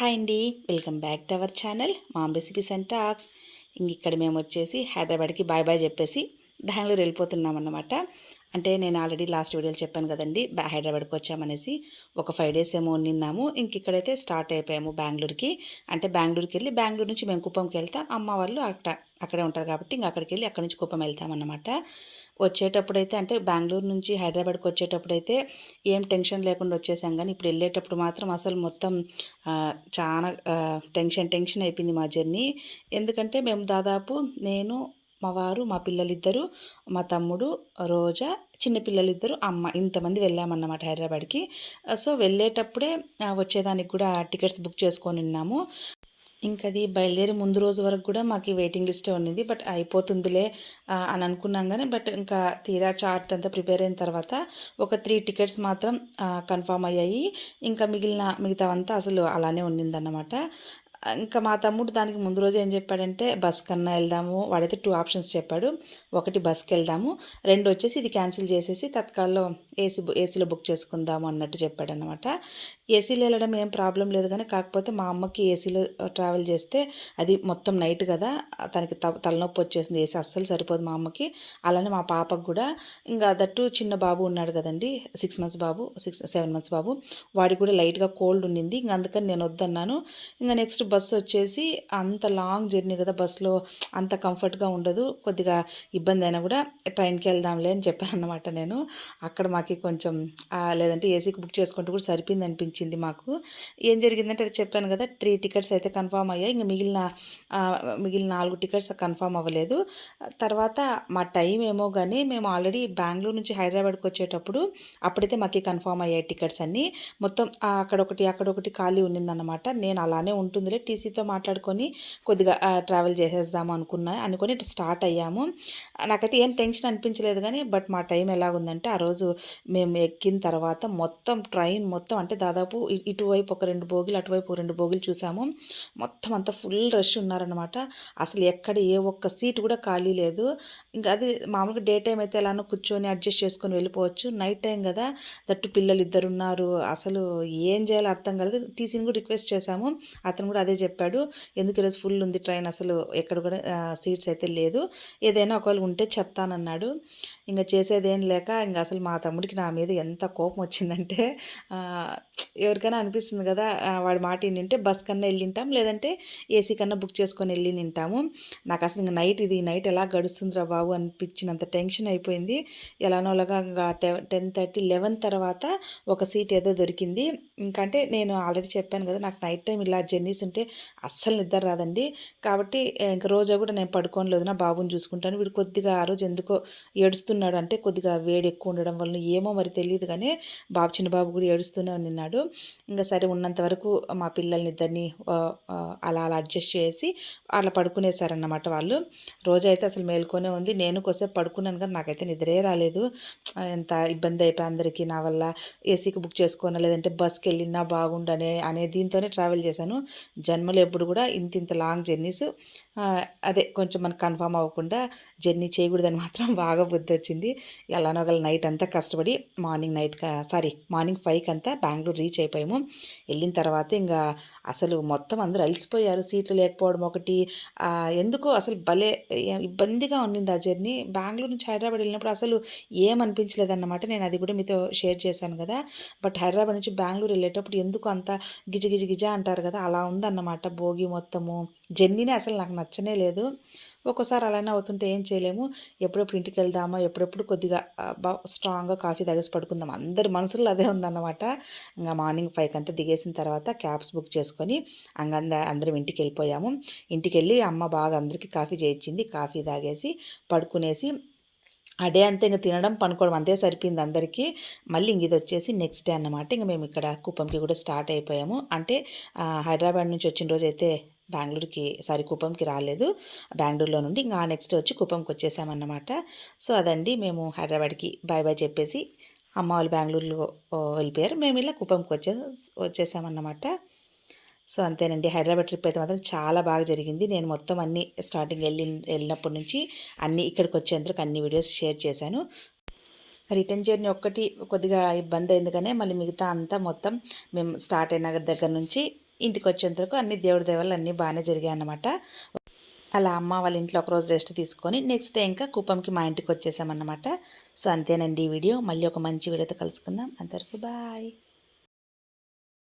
Hi అండి. Welcome back to our channel mom recipes and talks. ఇంక ఇక్కడ మేము వచ్చేసి హైదరాబాద్కి బాయ్ బాయ్ చెప్పేసి బెంగళూరు వెళ్ళిపోతున్నాం అన్నమాట అంటే నేను ఆల్రెడీ లాస్ట్ వీడియోలో చెప్పాను కదండి బ్యా హైదరాబాద్కి వచ్చామనేసి ఒక ఫైవ్ డేస్ ఏమో నిన్నాము. ఇంక ఇక్కడైతే స్టార్ట్ అయిపోయాము బెంగళూరుకి. అంటే బెంగళూరుకి వెళ్ళి బెంగళూరు నుంచి మేము కుప్పంకి వెళ్తాం అమ్మ వాళ్ళు అక్కడ అక్కడే ఉంటారు కాబట్టి ఇంక అక్కడికి వెళ్ళి అక్కడి నుంచి కుప్పం వెళ్తామన్నమాట. వచ్చేటప్పుడైతే అంటే బెంగళూరు నుంచి హైదరాబాద్కి వచ్చేటప్పుడైతే ఏం టెన్షన్ లేకుండా వచ్చేసాం కానీ ఇప్పుడు వెళ్ళేటప్పుడు మాత్రం అసలు మొత్తం చాలా టెన్షన్ టెన్షన్ అయిపోయింది మా జర్నీ. ఎందుకంటే మేము దాదాపు నేను మా వారు మా పిల్లలిద్దరూ మా తమ్ముడు రోజా చిన్నపిల్లలిద్దరూ అమ్మ ఇంతమంది వెళ్ళామన్నమాట హైదరాబాద్కి. సో వెళ్ళేటప్పుడే వచ్చేదానికి కూడా టికెట్స్ బుక్ చేసుకొని ఉన్నాము. ఇంకా అది బయలుదేరి ముందు రోజు వరకు కూడా మాకు వెయిటింగ్ లిస్టే ఉన్నది. బట్ అయిపోతుందిలే అని అనుకున్నాం కానీ బట్ ఇంకా తీరా చార్ట్ అంతా ప్రిపేర్ అయిన తర్వాత ఒక త్రీ టికెట్స్ మాత్రం కన్ఫామ్ అయ్యాయి. ఇంకా మిగిలిన మిగతావంతా అసలు అలానే ఉండిందన్నమాట ఇంకా మా తమ్ముడు దానికి ముందు రోజు ఏం చెప్పాడంటే బస్ కన్నా వెళ్దాము. వాడైతే టూ ఆప్షన్స్ చెప్పాడు. ఒకటి బస్కి వెళ్దాము రెండు వచ్చేసి ఇది క్యాన్సిల్ చేసేసి తత్కాల్లో ఏసీ ఏసీలో బుక్ చేసుకుందాము అన్నట్టు చెప్పాడు అనమాట ఏసీలో వెళ్ళడం ఏం ప్రాబ్లం లేదు కానీ కాకపోతే మా అమ్మకి ఏసీలో ట్రావెల్ చేస్తే అది మొత్తం నైట్ కదా తనకి త తలనొప్పి వచ్చేసింది ఏసీ అస్సలు సరిపోదు మా అమ్మకి. అలానే మా పాపకు కూడా. ఇంకా దట్టు చిన్న బాబు ఉన్నాడు కదండి సిక్స్ మంత్స్ బాబు సిక్స్ సెవెన్ మంత్స్ బాబు. వాడికి కూడా లైట్గా కోల్డ్ ఉండింది. ఇంక అందుకని నేను వద్దన్నాను. ఇంకా నెక్స్ట్ బస్సు వచ్చేసి అంత లాంగ్ జర్నీ కదా బస్సులో అంత కంఫర్ట్గా ఉండదు. కొద్దిగా ఇబ్బంది అయినా కూడా ట్రైన్కి వెళ్దాంలే అని చెప్పాను అనమాట నేను. అక్కడ మాకు కొంచెం లేదంటే ఏసీకి బుక్ చేసుకుంటూ కూడా సరిపోయింది అనిపించింది మాకు. ఏం జరిగిందంటే అది చెప్పాను కదా త్రీ టికెట్స్ అయితే కన్ఫామ్ అయ్యాయి. ఇంకా మిగిలిన మిగిలిన నాలుగు టికెట్స్ కన్ఫామ్ అవ్వలేదు. తర్వాత మా టైం ఏమో కానీ మేము ఆల్రెడీ బెంగళూరు నుంచి హైదరాబాద్కి వచ్చేటప్పుడు అప్పుడైతే మాకు కన్ఫామ్ అయ్యాయి టికెట్స్ అన్నీ. మొత్తం అక్కడొకటి అక్కడొకటి ఖాళీ ఉండిందన్నమాట నేను అలానే ఉంటుందిలే టీసీతో మాట్లాడుకొని కొద్దిగా ట్రావెల్ చేసేద్దాము అనుకున్నా అనుకొని స్టార్ట్ అయ్యాము. నాకైతే ఏం టెన్షన్ అనిపించలేదు కానీ బట్ మా టైం ఎలాగుందంటే ఆ రోజు మేము ఎక్కిన తర్వాత మొత్తం ట్రైన్ మొత్తం అంటే దాదాపు ఇటువైపు ఒక రెండు బోగిలు అటువైపు ఒక రెండు బోగిలు చూసాము. మొత్తం అంతా ఫుల్ రష్ ఉన్నారనమాట అసలు ఎక్కడ ఏ ఒక్క సీట్ కూడా ఖాళీ లేదు. ఇంకా అది మామూలుగా డే టైం అయితే ఎలానో కూర్చొని అడ్జస్ట్ చేసుకొని వెళ్ళిపోవచ్చు. నైట్ టైం కదా దట్టు పిల్లలు ఇద్దరున్నారు. అసలు ఏం చేయాలో అర్థం కాలేదు. టీసీని కూడా రిక్వెస్ట్ చేశాము. అతను కూడా అదే చెప్పాడు. ఎందుకు ఈరోజు ఫుల్ ఉంది ట్రైన్ అసలు? ఎక్కడ కూడా సీట్స్ అయితే లేదు. ఏదైనా ఒకవేళ ఉంటే చెప్తానన్నాడు. ఇంకా చేసేదేం లేక ఇంకా అసలు మా తమ్ముడికి నా మీద ఎంత కోపం వచ్చిందంటే ఎవరికైనా అనిపిస్తుంది కదా వాడి మాట ఏంటంటే బస్ కన్నా వెళ్ళింటాం లేదంటే ఏసీ కన్నా బుక్ చేసుకొని వెళ్ళి నింటాము నాకు అసలు ఇంకా నైట్ ఇది నైట్ ఎలా గడుస్తుందిరా బాబు అనిపించినంత టెన్షన్ అయిపోయింది. ఎలానోలాగా ఇంకా టెన్ థర్టీ లెవెన్ తర్వాత ఒక సీట్ ఏదో దొరికింది. ఇంకంటే నేను ఆల్రెడీ చెప్పాను కదా నాకు నైట్ టైం ఇలా జర్నీస్ ఉంటే అస్సలు నిద్ర రాదండి. కాబట్టి ఇంక రోజా కూడా నేను పడుకోని లేదు నా బాబుని చూసుకుంటాను. వీడు కొద్దిగా ఆ రోజు ఎందుకో ఏడుస్తున్నాడు అంటే కొద్దిగా వేడి ఎక్కువ ఉండడం వల్ల ఏమో మరి తెలియదు కానీ బాబు చిన్న బాబు కూడా ఏడుస్తూనే ఉన్నాడు ఇంకా సరే ఉన్నంత వరకు మా పిల్లల్ని ఇద్దరిని అలా అలా అడ్జస్ట్ చేసి అలా పడుకునేసారన్నమాట వాళ్ళు. రోజు అయితే అసలు మేల్కొనే ఉంది. నేను కొసేపు పడుకున్నాను కానీ నాకైతే నిద్రే రాలేదు. ఎంత ఇబ్బంది అయిపోయి అందరికీ నా వల్ల ఏసీకి బుక్ చేసుకోనా లేదంటే బస్కి వెళ్ళినా బాగుండనే అనే దీంతోనే ట్రావెల్ చేశాను. జన్మలో ఎప్పుడు కూడా ఇంత ఇంత లాంగ్ జర్నీస్ అదే కొంచెం మనకు కన్ఫామ్ అవ్వకుండా జర్నీ చేయకూడదని మాత్రం బాగా బుద్ధి వచ్చింది ఎలానో గల నైట్ అంతా కష్టపడి మార్నింగ్ నైట్ సారీ మార్నింగ్ ఫైవ్కి అంతా బెంగళూరు రీచ్ అయిపోయాము. వెళ్ళిన తర్వాత ఇంకా అసలు మొత్తం అందరూ అలసిపోయారు. సీట్లు లేకపోవడం ఒకటి ఎందుకో అసలు భలే ఇబ్బందిగా ఉన్నింది ఆ జర్నీ. బెంగళూరు నుంచి హైదరాబాద్ వెళ్ళినప్పుడు అసలు ఏమనిపించలేదన్నమాట. నేను అది కూడా మీతో షేర్ చేశాను కదా. బట్ హైదరాబాద్ నుంచి బెంగళూరు వెళ్ళేటప్పుడు ఎందుకు అంత గిజ గిజ గిజ అంటారు కదా అలా అన్నమాట భోగి మొత్తము. జర్నీనే అసలు నాకు నచ్చనే లేదు. ఒక్కోసారి అలానే అవుతుంటే ఏం చేయలేము. ఎప్పుడెప్పుడు ఇంటికి వెళ్దామా ఎప్పుడెప్పుడు కొద్దిగా స్ట్రాంగ్గా కాఫీ తాగేసి పడుకుందాం అందరి మనసులో అదే ఉందన్నమాట. ఇంకా మార్నింగ్ ఫైవ్ అంతా దిగేసిన తర్వాత క్యాబ్స్ బుక్ చేసుకొని అంగంద అందరం ఇంటికి వెళ్ళిపోయాము. ఇంటికి వెళ్ళి అమ్మ బాగా అందరికీ కాఫీ చేయించింది కాఫీ తాగేసి పడుకునేసి ఆ డే అంతా ఇంకా తినడం పనుకోవడం అంతే సరిపోయింది అందరికీ. మళ్ళీ ఇంక ఇది వచ్చేసి నెక్స్ట్ డే అన్నమాట. ఇంకా మేము ఇక్కడ కుప్పంకి కూడా స్టార్ట్ అయిపోయాము. అంటే హైదరాబాద్ నుంచి వచ్చిన రోజు అయితే బెంగళూరుకి సారీ కుప్పంకి రాలేదు. బెంగళూరులో నుండి ఇంకా నెక్స్ట్ వచ్చి కుప్పంకి వచ్చేసామన్నమాట. సో అదండి మేము హైదరాబాద్కి బాయ్ బాయ్ చెప్పేసి అమ్మ వాళ్ళు బెంగళూరులో వెళ్ళిపోయారు. మేము ఇలా కుప్పంకి వచ్చే వచ్చేసామన్నమాట. సో అంతేనండి. హైదరాబాద్ ట్రిప్ అయితే మాత్రం చాలా బాగా జరిగింది. నేను మొత్తం అన్ని స్టార్టింగ్ వెళ్ళి వెళ్ళినప్పటి నుంచి అన్ని ఇక్కడికి వచ్చేందుకు అన్ని వీడియోస్ షేర్ చేశాను. రిటర్న్ జర్నీ ఒక్కటి కొద్దిగా ఇబ్బంది అయింది కానీ మళ్ళీ మిగతా అంతా మొత్తం మేము స్టార్ట్ అయిన దగ్గర నుంచి ఇంటికి వచ్చేంత వరకు అన్ని దేవుడి దేవాలు అన్నీ బాగానే జరిగాయి అన్నమాట. అలా అమ్మ వాళ్ళ ఇంట్లో ఒకరోజు రెస్ట్ తీసుకొని నెక్స్ట్ డే ఇంకా కుప్పంకి మా ఇంటికి వచ్చేసామన్నమాట. సో అంతేనండి ఈ వీడియో. మళ్ళీ ఒక మంచి వీడియోతో కలుసుకుందాం. అంతవరకు బాయ్.